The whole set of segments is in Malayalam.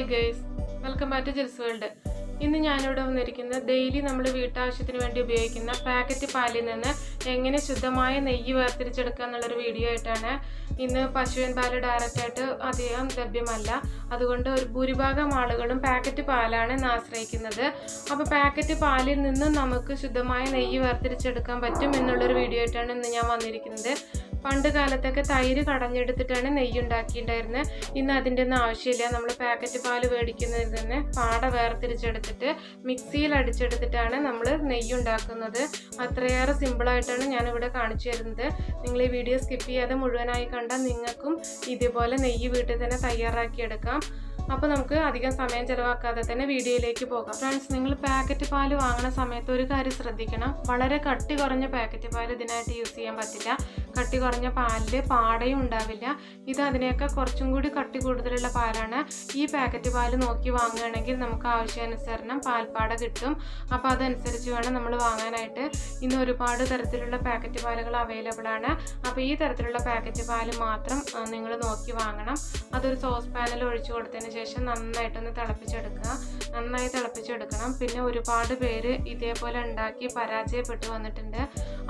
Hi guys welcome back to Jil's world ഇന്ന് ഞാനിവിടെ വന്നിരിക്കുന്നത് ഡെയിലി നമ്മൾ വീട്ടാവശ്യത്തിന് വേണ്ടി ഉപയോഗിക്കുന്ന പാക്കറ്റ് പാലിൽ നിന്ന് എങ്ങനെ ശുദ്ധമായ നെയ്യ് വേർതിരിച്ചെടുക്കുക എന്നുള്ളൊരു വീഡിയോ ആയിട്ടാണ് ഇന്ന് പശുവിൻ പാൽ ഡയറക്റ്റായിട്ട് അധികം ലഭ്യമല്ല. അതുകൊണ്ട് ഒരു ഭൂരിഭാഗം ആളുകളും പാക്കറ്റ് പാലാണ് ഇന്ന് ആശ്രയിക്കുന്നത്. അപ്പോൾ പാക്കറ്റ് പാലിൽ നിന്ന് നമുക്ക് ശുദ്ധമായ നെയ്യ് വേർതിരിച്ചെടുക്കാൻ പറ്റും എന്നുള്ളൊരു വീഡിയോ ആയിട്ടാണ് ഇന്ന് ഞാൻ വന്നിരിക്കുന്നത്. പണ്ട് കാലത്തൊക്കെ തൈര് കടഞ്ഞെടുത്തിട്ടാണ് നെയ്യ് ഉണ്ടാക്കിയിട്ടുണ്ടായിരുന്നത് ഇന്ന് അതിന്റെ ഒന്നും ആവശ്യമില്ല. നമ്മൾ പാക്കറ്റ് പാൽ മേടിക്കുന്നതിൽ തന്നെ പാട വേർതിരിച്ചെടുത്തിട്ട് മിക്സിയിൽ അടിച്ചെടുത്തിട്ടാണ് നമ്മൾ നെയ്യ് ഉണ്ടാക്കുന്നത് അത്രയേറെ സിമ്പിളായിട്ടാണ് ഞാനിവിടെ കാണിച്ചു തരുന്നത്. നിങ്ങൾ ഈ വീഡിയോ സ്കിപ്പ് ചെയ്യാതെ മുഴുവനായി കണ്ടാൽ നിങ്ങൾക്കും ഇതുപോലെ നെയ്യ് വീട്ടിൽ തന്നെ തയ്യാറാക്കിയെടുക്കാം അപ്പോൾ നമുക്ക് അധികം സമയം ചിലവാക്കാതെ തന്നെ വീഡിയോയിലേക്ക് പോകാം. ഫ്രണ്ട്സ് നിങ്ങൾ പാക്കറ്റ് പാൽ വാങ്ങുന്ന സമയത്ത് ഒരു കാര്യം ശ്രദ്ധിക്കണം. വളരെ കട്ടി കുറഞ്ഞ പാക്കറ്റ് പാൽ ഇതിനായിട്ട് യൂസ് ചെയ്യാൻ പറ്റില്ല. കട്ടി കുറഞ്ഞ പാലിൽ പാടയും ഉണ്ടാവില്ല. ഇത് അതിനേക്കാൾ കുറച്ചും കൂടി കട്ടി കൂടുതലുള്ള പാലാണ് ഈ പാക്കറ്റ് പാൽ നോക്കി വാങ്ങുകയാണെങ്കിൽ നമുക്ക് ആവശ്യാനുസരണം പാൽപ്പാട കിട്ടും. അപ്പോൾ അതനുസരിച്ച് വേണം നമ്മൾ വാങ്ങാനായിട്ട്. ഇന്ന് ഒരുപാട് തരത്തിലുള്ള പാക്കറ്റ് പാലുകൾ അവൈലബിൾ ആണ്. അപ്പോൾ ഈ തരത്തിലുള്ള പാക്കറ്റ് പാൽ മാത്രം നിങ്ങൾ നോക്കി വാങ്ങണം. അതൊരു സോസ് പാനിൽ ഒഴിച്ചു കൊടുത്തതിന് ശേഷം നന്നായിട്ടൊന്ന് തിളപ്പിച്ചെടുക്കുക. നന്നായി തിളപ്പിച്ചെടുക്കണം. പിന്നെ ഒരുപാട് പേര് ഇതേപോലെ ഉണ്ടാക്കി പരാജയപ്പെട്ടു വന്നിട്ടുണ്ട്.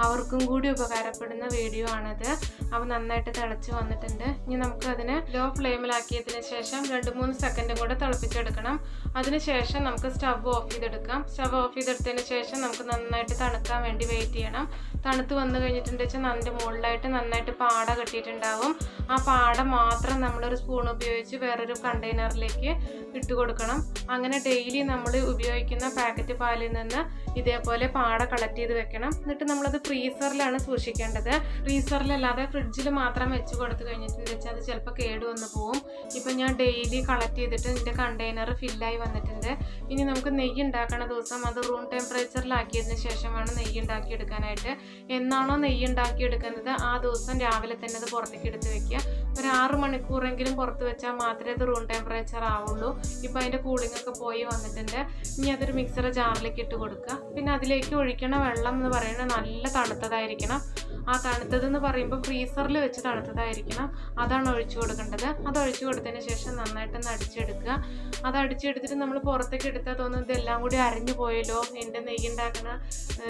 അവർക്കും കൂടി ഉപകാരപ്പെടുന്ന വീഡിയോ ആണിത്. അപ്പോൾ നന്നായിട്ട് തിളച്ച് വന്നിട്ടുണ്ട്. ഇനി നമുക്ക് അതിനെ ലോ ഫ്ലെയിമിലാക്കിയതിന് ശേഷം രണ്ട് മൂന്ന് സെക്കൻഡും കൂടെ തിളപ്പിച്ചെടുക്കണം. അതിനുശേഷം നമുക്ക് സ്റ്റവ് ഓഫ് ചെയ്തെടുക്കാം. സ്റ്റവ് ഓഫ് ചെയ്തെടുത്തതിന് ശേഷം നമുക്ക് നന്നായിട്ട് തണുക്കാൻ വേണ്ടി വെയിറ്റ് ചെയ്യണം. തണുത്ത് വന്നു കഴിഞ്ഞിട്ടുണ്ട് വെച്ചാൽ അതിന്റെ മുകളിലായിട്ട് നന്നായിട്ട് പാട കെട്ടിയിട്ടുണ്ടാവും. ആ പാട മാത്രം നമ്മളൊരു സ്പൂൺ ഉപയോഗിച്ച് വേറൊരു കണ്ടെയ്നറിലേക്ക് ഇട്ട് കൊടുക്കണം. അങ്ങനെ ഡെയിലി നമ്മൾ ഉപയോഗിക്കുന്ന പാക്കറ്റ് പാലിൽ നിന്ന് ഇതേപോലെ പാട കളക്ട് ചെയ്ത് വെക്കണം. എന്നിട്ട് നമ്മളത് ഫ്രീസറിലാണ് സൂക്ഷിക്കേണ്ടത്. ഫ്രീസറിലല്ലാതെ ഫ്രിഡ്ജിൽ മാത്രം വെച്ച് കൊടുത്തു കഴിഞ്ഞിട്ടുണ്ട് വെച്ചാൽ അത് ചിലപ്പോൾ കേട് വന്ന് പോവും. ഇപ്പം ഞാൻ ഡെയിലി കളക്ട് ചെയ്തിട്ട് എന്റെ കണ്ടെയ്നർ ഫില്ലായി വന്നിട്ടുണ്ട്. ഇനി നമുക്ക് നെയ്യ് ഉണ്ടാക്കണ ദിവസം അത് റൂം ടെമ്പറേച്ചറിലാക്കിയതിന് ശേഷം വേണം നെയ്യ് ഉണ്ടാക്കിയെടുക്കാനായിട്ട് എന്നാണോ നെയ്യ് ഉണ്ടാക്കിയെടുക്കുന്നത് ആ ദിവസം രാവിലെ തന്നെ അത് പുറത്തേക്ക് എടുത്ത് വെക്കുക. ഒരു ആറ് മണിക്കൂറെങ്കിലും പുറത്ത് വെച്ചാൽ മാത്രമേ അത് റൂം ടെമ്പറേച്ചർ ആവുള്ളൂ. ഇപ്പം അതിന്റെ കൂളിംഗ് ഒക്കെ പോയി വന്നിട്ടുണ്ട്. ഇനി അതൊരു മിക്സർ ജാറിലേക്ക് ഇട്ട് കൊടുക്കുക. പിന്നെ അതിലേക്ക് ഒഴിക്കണ വെള്ളം എന്ന് പറയുന്നത് നല്ല തണുത്തതായിരിക്കണം. ആ തണുത്തതെന്ന് പറയുമ്പോൾ ഫ്രീസറിൽ വെച്ച് തണുത്തതായിരിക്കണം. അതാണ് ഒഴിച്ചു കൊടുക്കേണ്ടത്. അത് ഒഴിച്ചു കൊടുത്തതിന് ശേഷം നന്നായിട്ടൊന്ന് അടിച്ചെടുക്കുക. അത് അടിച്ചെടുത്തിട്ട് നമ്മൾ പുറത്തേക്ക് എടുത്താൽ തോന്നും ഇതെല്ലാം കൂടി അരിഞ്ഞു പോയല്ലോ എന്റെ നെയ്യ് ഉണ്ടാക്കുന്ന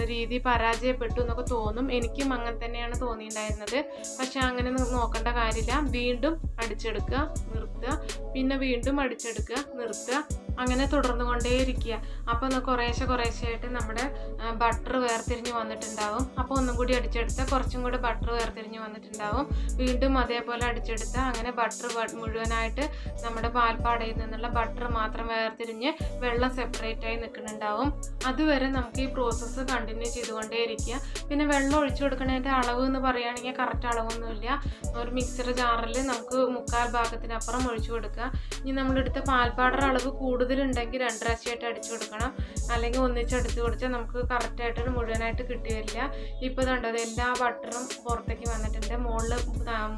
രീതി പരാജയപ്പെട്ടു എന്നൊക്കെ തോന്നും. എനിക്കും അങ്ങനെ തന്നെയാണ് തോന്നിയിട്ടുണ്ടായിരുന്നത്. പക്ഷെ അങ്ങനെ നോക്കേണ്ട കാര്യമില്ല. വീണ്ടും അടിച്ചെടുക്കുക നിർത്തുക. പിന്നെ വീണ്ടും അടിച്ചെടുക്കുക നിർത്തുക. അങ്ങനെ തുടർന്നു കൊണ്ടേയിരിക്കുക അപ്പോൾ ഒന്ന് കുറേശ്ശെ കുറേശ്ശെയായിട്ട് നമ്മുടെ ബട്ടർ വേർതിരിഞ്ഞ് വന്നിട്ടുണ്ടാവും. അപ്പോൾ ഒന്നും കൂടി അടിച്ചെടുത്താൽ കുറച്ചും കൂടി ബട്ടർ വേർതിരിഞ്ഞ് വന്നിട്ടുണ്ടാവും. വീണ്ടും അതേപോലെ അടിച്ചെടുത്താൽ അങ്ങനെ ബട്ടർ മുഴുവനായിട്ട് നമ്മുടെ പാൽപ്പാടയിൽ നിന്നുള്ള ബട്ടർ മാത്രം വേർതിരിഞ്ഞ് വെള്ളം സെപ്പറേറ്റ് ആയി നിൽക്കുന്നുണ്ടാവും. അതുവരെ നമുക്ക് ഈ പ്രോസസ്സ് കണ്ടിന്യൂ ചെയ്തുകൊണ്ടേയിരിക്കുക. പിന്നെ വെള്ളം ഒഴിച്ചു കൊടുക്കുന്നതിന്റെ അളവ് എന്ന് പറയുകയാണെങ്കിൽ കറക്റ്റ് അളവൊന്നുമില്ല. ഒരു മിക്സർ ജാറിൽ നമുക്ക് മുക്കാൽ ഭാഗത്തിനപ്പുറം ഒഴിച്ചു കൊടുക്കുക. ഇനി നമ്മളെടുത്ത പാൽപ്പാടയുടെ അളവ് കൂടുതലുണ്ടെങ്കിൽ രണ്ട് പ്രാവശ്യമായിട്ട് അടിച്ചു കൊടുക്കണം. അല്ലെങ്കിൽ ഒന്നിച്ച് അടിച്ചു കൊടുത്താൽ നമുക്ക് കറക്റ്റായിട്ട് മുഴുവനായിട്ട് കിട്ടി വരില്ല. ഇപ്പോൾ കണ്ടത് എല്ലാ ബട്ടറും പുറത്തേക്ക് വന്നിട്ടുണ്ട്. മുകളിൽ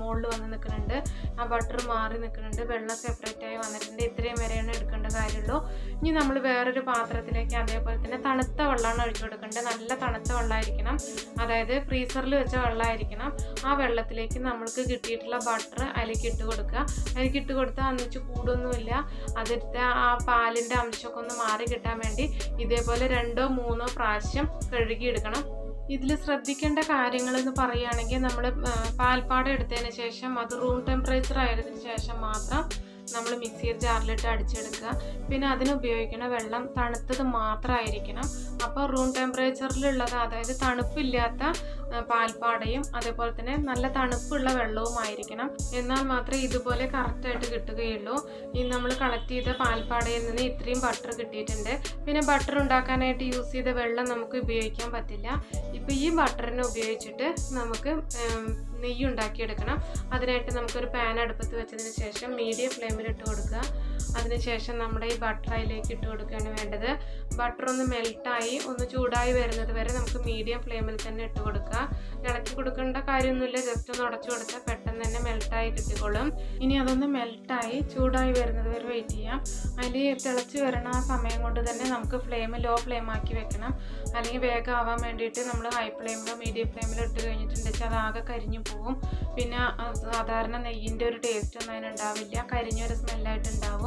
മുകളിൽ വന്ന് നിൽക്കുന്നുണ്ട്. ആ ബട്ടർ മാറി നിൽക്കുന്നുണ്ട്. വെള്ളം സെപ്പറേറ്റ് ആയി വന്നിട്ടുണ്ട്. ഇത്രയും വരെയാണ് എടുക്കേണ്ട കാര്യമുള്ളൂ. ഇനി നമ്മൾ വേറൊരു പാത്രത്തിലേക്ക് അതേപോലെ തന്നെ തണുത്ത വെള്ളമാണ് ഒഴിച്ചു കൊടുക്കേണ്ടത്. നല്ല തണുത്ത വെള്ളമായിരിക്കണം. അതായത് ഫ്രീസറിൽ വെച്ച വെള്ളമായിരിക്കണം. ആ വെള്ളത്തിലേക്ക് നമ്മൾക്ക് കിട്ടിയിട്ടുള്ള ബട്ടർ അതിലേക്ക് ഇട്ട് കൊടുക്കുക. അതിലേക്ക് ഇട്ട് കൊടുത്താൽ അന്നിച്ച് കൂടൊന്നുമില്ല. അതിലത്തെ ആ പാലിന്റെ അംശമൊക്കെ ഒന്ന് മാറി കിട്ടാൻ വേണ്ടി ഇതേപോലെ രണ്ടോ മൂന്നോ പ്രാവശ്യം കഴുകിയെടുക്കണം. ഇതിൽ ശ്രദ്ധിക്കേണ്ട കാര്യങ്ങൾ എന്ന് പറയുകയാണെങ്കിൽ നമ്മൾ പാൽപ്പാടം എടുത്തതിന് ശേഷം അത് റൂം ടെമ്പറേച്ചർ ആയതിനു ശേഷം മാത്രം നമ്മൾ മിക്സിയിൽ ജാറിലിട്ട് അടിച്ചെടുക്കുക. പിന്നെ അതിന് ഉപയോഗിക്കുന്ന വെള്ളം തണുത്തത് മാത്രമായിരിക്കണം. അപ്പോൾ റൂം ടെമ്പറേച്ചറിലുള്ളത് അതായത് തണുപ്പില്ലാത്ത പാൽപ്പാടയും അതേപോലെ തന്നെ നല്ല തണുപ്പുള്ള വെള്ളവും ആയിരിക്കണം. എന്നാൽ മാത്രമേ ഇതുപോലെ കറക്റ്റായിട്ട് കിട്ടുകയുള്ളൂ. ഈ നമ്മൾ കളക്ട് ചെയ്ത പാൽപ്പാടയിൽ നിന്ന് ഇത്രയും ബട്ടർ കിട്ടിയിട്ടുണ്ട്. പിന്നെ ബട്ടർ ഉണ്ടാക്കാനായിട്ട് യൂസ് ചെയ്ത വെള്ളം നമുക്ക് ഉപയോഗിക്കാൻ പറ്റില്ല. ഇപ്പോൾ ഈ ബട്ടറിനെ ഉപയോഗിച്ചിട്ട് നമുക്ക് നെയ്യ് ഉണ്ടാക്കിയെടുക്കണം അതിനായിട്ട് നമുക്കൊരു പാൻ അടുപ്പത്ത് വെച്ചതിന് ശേഷം മീഡിയം ഫ്ലെയിമിൽ ഇട്ട് കൊടുക്കുക. അതിനുശേഷം നമ്മുടെ ഈ ബട്ടർ അതിലേക്ക് ഇട്ട് കൊടുക്കുകയാണ് വേണ്ടത്. ബട്ടർ ഒന്ന് മെൽട്ടായി ഒന്ന് ചൂടായി വരുന്നത് വരെ നമുക്ക് മീഡിയം ഫ്ലെയിമിൽ തന്നെ ഇട്ട് കൊടുക്കുക. ഇളക്കി കൊടുക്കേണ്ട കാര്യമൊന്നുമില്ല ജസ്റ്റ് ഒന്ന് ഉടച്ചു കൊടുത്താൽ പെട്ടെന്ന് തന്നെ മെൽട്ടായി കിട്ടിക്കോളും. ഇനി അതൊന്ന് മെൽട്ടായി ചൂടായി വരുന്നത് വരെ വെയിറ്റ് ചെയ്യാം. അതിൽ തിളച്ച് വരണ ആ സമയം കൊണ്ട് തന്നെ നമുക്ക് ഫ്ലെയിം ലോ ഫ്ലെയിം ആക്കി വെക്കണം. അല്ലെങ്കിൽ വേഗം ആവാൻ വേണ്ടിയിട്ട് നമ്മൾ ഹൈ ഫ്ലെയിമിലോ മീഡിയം ഫ്ലെയിമിലോ ഇട്ട് കഴിഞ്ഞിട്ടുണ്ടെങ്കിൽ അത് ആകെ കരിഞ്ഞു പോകും പിന്നെ സാധാരണ നെയ്യിന്റെ ഒരു ടേസ്റ്റ് ഒന്നും അതിനുണ്ടാവില്ല കരിഞ്ഞൊരു സ്മെല്ലായിട്ടുണ്ടാവും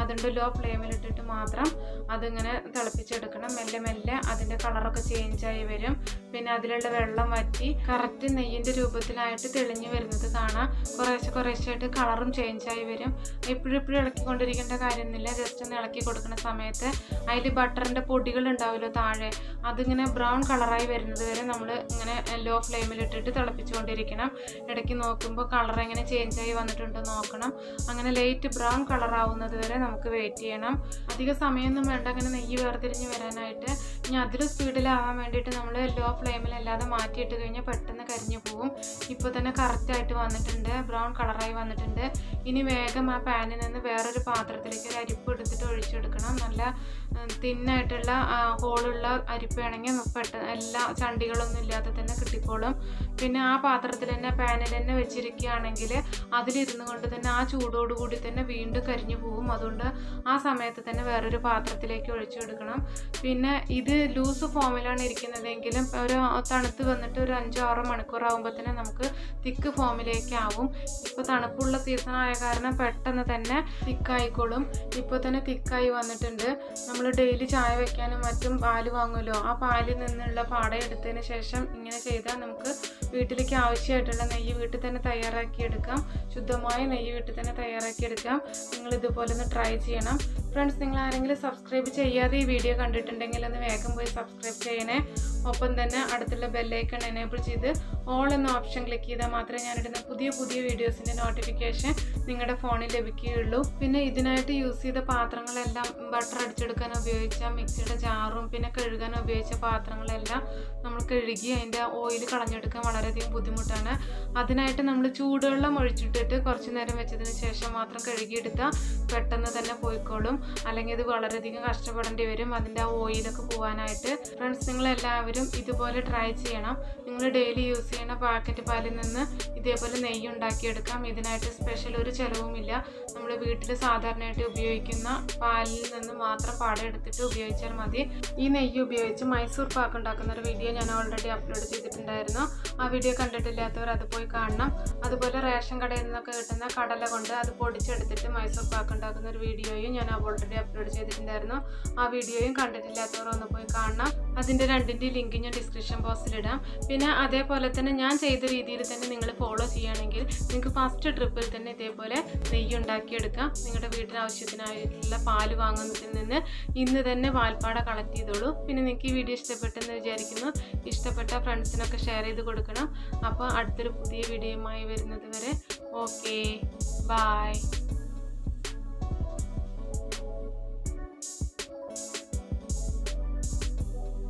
അതുകൊണ്ട് ലോ ഫ്ലെയിമിലിട്ടിട്ട് മാത്രം അതിങ്ങനെ തിളപ്പിച്ചെടുക്കണം. മെല്ലെ മെല്ലെ അതിന്റെ കളറൊക്കെ ചേഞ്ചായി വരും. പിന്നെ അതിലുള്ള വെള്ളം വറ്റി കറക്റ്റ് നെയ്യിന്റെ രൂപത്തിലായിട്ട് തെളിഞ്ഞു വരുന്നത് കാണാം. കുറേശ്ശെ കുറേശ്ശായിട്ട് കളറും ചേഞ്ചായി വരും. എപ്പോഴും എപ്പോഴും ഇളക്കിക്കൊണ്ടിരിക്കേണ്ട കാര്യമൊന്നുമില്ല. ജസ്റ്റ് ഒന്ന് ഇളക്കി കൊടുക്കുന്ന സമയത്ത് അതിൽ ബട്ടറിന്റെ പൊടികൾ ഉണ്ടാവുമല്ലോ താഴെ. അതിങ്ങനെ ബ്രൗൺ കളറായി വരുന്നത് വരെ നമ്മൾ ഇങ്ങനെ ലോ ഫ്ലെയിമിലിട്ടിട്ട് തിളപ്പിച്ചുകൊണ്ടിരിക്കണം. ഇടയ്ക്ക് നോക്കുമ്പോൾ കളർ എങ്ങനെ ചേഞ്ചായി വന്നിട്ടുണ്ടോ നോക്കണം. അങ്ങനെ ലൈറ്റ് ബ്രൗൺ കളർ ആവുന്നത് വരെ നമുക്ക് വെയിറ്റ് ചെയ്യണം. അധിക സമയമൊന്നും വേണ്ട അങ്ങനെ നെയ്യ് വേർതിരിഞ്ഞ് വരാനായിട്ട്. ഇനി അതിലും സ്പീഡിലാവാൻ വേണ്ടിയിട്ട് നമ്മൾ ലോ ഫ്ലെയിമിലല്ലാതെ മാറ്റിയിട്ട് കഴിഞ്ഞാൽ പെട്ടെന്ന് കരിഞ്ഞു പോകും ഇപ്പോൾ തന്നെ കറക്റ്റായിട്ട് വന്നിട്ടുണ്ട്. ബ്രൗൺ കളറായി വന്നിട്ടുണ്ട്. ഇനി വേഗം ആ പാനിൽ നിന്ന് വേറൊരു പാത്രത്തിലേക്ക് ഒരു അരിപ്പ് എടുത്തിട്ട് ഒഴിച്ചെടുക്കണം. നല്ല തിന്നായിട്ടുള്ള ഹോളുള്ള അരിപ്പാണെങ്കിൽ പെട്ടെന്ന് എല്ലാ ചണ്ടികളൊന്നും ഇല്ലാതെ തന്നെ കിട്ടിക്കോളും. പിന്നെ ആ പാത്രത്തിൽ തന്നെ പാനിൽ തന്നെ വെച്ചിരിക്കുകയാണെങ്കിൽ അതിലിരുന്നു കൊണ്ട് തന്നെ ആ ചൂടോടുകൂടി തന്നെ വീണ്ടും കരിഞ്ഞു പോകും. അതുകൊണ്ട് ആ സമയത്ത് തന്നെ വേറൊരു പാത്രത്തിലേക്ക് ഒഴിച്ചെടുക്കണം പിന്നെ ഇത് ലൂസ് ഫോമിലാണ് ഇരിക്കുന്നതെങ്കിലും ഒരു തണുത്ത് വന്നിട്ട് ഒരു അഞ്ചോ ആറോ മണിക്കൂർ തന്നെ നമുക്ക് തിക്ക് ഫോമിലേക്ക് ആവും ഇപ്പോൾ തണുപ്പുള്ള സീസൺ ആയ കാരണം പെട്ടെന്ന് തന്നെ തിക്കായിക്കോളും ഇപ്പോൾ തന്നെ തിക്കായി വന്നിട്ടുണ്ട്. നമ്മൾ ഡെയിലി ചായ വെക്കാനും മറ്റും പാൽ വാങ്ങുമല്ലോ. ആ പാലിൽ നിന്നുള്ള പാട എടുത്തതിന് ശേഷം ഇങ്ങനെ ചെയ്താൽ നമുക്ക് വീട്ടിലേക്ക് ആവശ്യമായിട്ടുള്ള നെയ്യ് വീട്ടിൽ തന്നെ തയ്യാറാക്കിയെടുക്കാം. ശുദ്ധമായ നെയ്യ് വീട്ടിൽ തന്നെ തയ്യാറാക്കിയെടുക്കാം. നിങ്ങൾ ഇതുപോലെ ഒന്ന് ട്രൈ ചെയ്യണം. ഫ്രണ്ട്സ് നിങ്ങൾ ആരെങ്കിലും സബ്സ്ക്രൈബ് ചെയ്യാതെ ഈ വീഡിയോ കണ്ടിട്ടുണ്ടെങ്കിൽ ഒന്ന് വേഗം പോയി സബ്സ്ക്രൈബ് ചെയ്യണേ. ഒപ്പം തന്നെ അടുത്തുള്ള ബെല്ലൈക്കൺ എനേബിൾ ചെയ്ത് ഓൾ എന്ന ഓപ്ഷൻ ക്ലിക്ക് ചെയ്താൽ മാത്രമേ ഞാനിടുന്ന പുതിയ പുതിയ വീഡിയോസിന്റെ നോട്ടിഫിക്കേഷൻ നിങ്ങളുടെ ഫോണിൽ ലഭിക്കുകയുള്ളൂ. പിന്നെ ഇതിനായിട്ട് യൂസ് ചെയ്ത പാത്രങ്ങളെല്ലാം ബട്ടർ അടിച്ചെടുക്കാൻ ഉപയോഗിച്ച മിക്സിയുടെ ജാറും പിന്നെ കഴുകാൻ ഉപയോഗിച്ച പാത്രങ്ങളെല്ലാം നമ്മൾ കഴുകി അതിന്റെ ഓയിൽ കളഞ്ഞെടുക്കാൻ വളരെയധികം ബുദ്ധിമുട്ടാണ്. അതിനായിട്ട് നമ്മൾ ചൂടുവെള്ളം ഒഴിച്ചിട്ടിട്ട് കുറച്ച് നേരം വെച്ചതിന് ശേഷം മാത്രം കഴുകിയെടുത്താൽ പെട്ടെന്ന് തന്നെ പോയിക്കോളും. അല്ലെങ്കിൽ ഇത് വളരെയധികം കഷ്ടപ്പെടേണ്ടി വരും. അതിന്റെ ആ ഓയിലൊക്കെ പോകാനായിട്ട് ഫ്രണ്ട്സ് നിങ്ങൾ എല്ലാവരും ഇതുപോലെ ട്രൈ ചെയ്യണം. നിങ്ങൾ ഡെയിലി യൂസ് ചെയ്യുന്ന പാക്കറ്റ് പാലിൽ നിന്ന് ഇതേപോലെ നെയ്യ് ഉണ്ടാക്കിയെടുക്കാം. ഇതിനായിട്ട് സ്പെഷ്യൽ ഒരു ചിലവുമില്ല. നമ്മൾ വീട്ടിൽ സാധാരണയായിട്ട് ഉപയോഗിക്കുന്ന പാലിൽ നിന്ന് മാത്രം പാട എടുത്തിട്ട് ഉപയോഗിച്ചാൽ മതി. ഈ നെയ്യ് ഉപയോഗിച്ച് മൈസൂർ പാക്ക് ഉണ്ടാക്കുന്ന ഒരു വീഡിയോ ഞാൻ ഓൾറെഡി അപ്ലോഡ് ചെയ്തിട്ടുണ്ടായിരുന്നു. ആ വീഡിയോ കണ്ടിട്ടില്ലാത്തവർ അത് പോയി കാണണം. അതുപോലെ റേഷൻ കടയിൽ നിന്നൊക്കെ കിട്ടുന്ന കടല കൊണ്ട് അത് പൊടിച്ചെടുത്തിട്ട് മൈസൂർ പാക്ക് ഉണ്ടാക്കുന്ന ഒരു വീഡിയോയും ഞാൻ ഓൾറെഡി അപ്ലോഡ് ചെയ്തിട്ടുണ്ടായിരുന്നു. ആ വീഡിയോയും കണ്ടിട്ടില്ലാത്തവർ ഒന്ന് പോയി കാണണം. അതിന്റെ രണ്ടിന്റെ ലിങ്ക് ഞാൻ ഡിസ്ക്രിപ്ഷൻ ബോക്സിൽ ഇടാം. പിന്നെ അതേപോലെ തന്നെ ഞാൻ ചെയ്ത രീതിയിൽ തന്നെ നിങ്ങൾ ഫോളോ ചെയ്യുകയാണെങ്കിൽ നിങ്ങൾക്ക് ഫസ്റ്റ് ട്രിപ്പിൽ തന്നെ ഇതേപോലെ നെയ്യ് ഉണ്ടാക്കിയെടുക്കാം. നിങ്ങളുടെ വീട്ടിന് ആവശ്യത്തിനായിട്ടുള്ള പാൽ വാങ്ങുന്നതിൽ നിന്ന് ഇന്ന് തന്നെ പാൽപ്പാട കളക്ട് ചെയ്തോളൂ. പിന്നെ നിങ്ങൾക്ക് ഈ വീഡിയോ ഇഷ്ടപ്പെട്ടെന്ന് വിചാരിക്കുന്നു. ഇഷ്ടപ്പെട്ട ഫ്രണ്ട്സിനൊക്കെ ഷെയർ ചെയ്ത് കൊടുക്കണം. അപ്പോൾ അടുത്തൊരു പുതിയ വീഡിയോയുമായി വരുന്നത് വരെ. Okay bye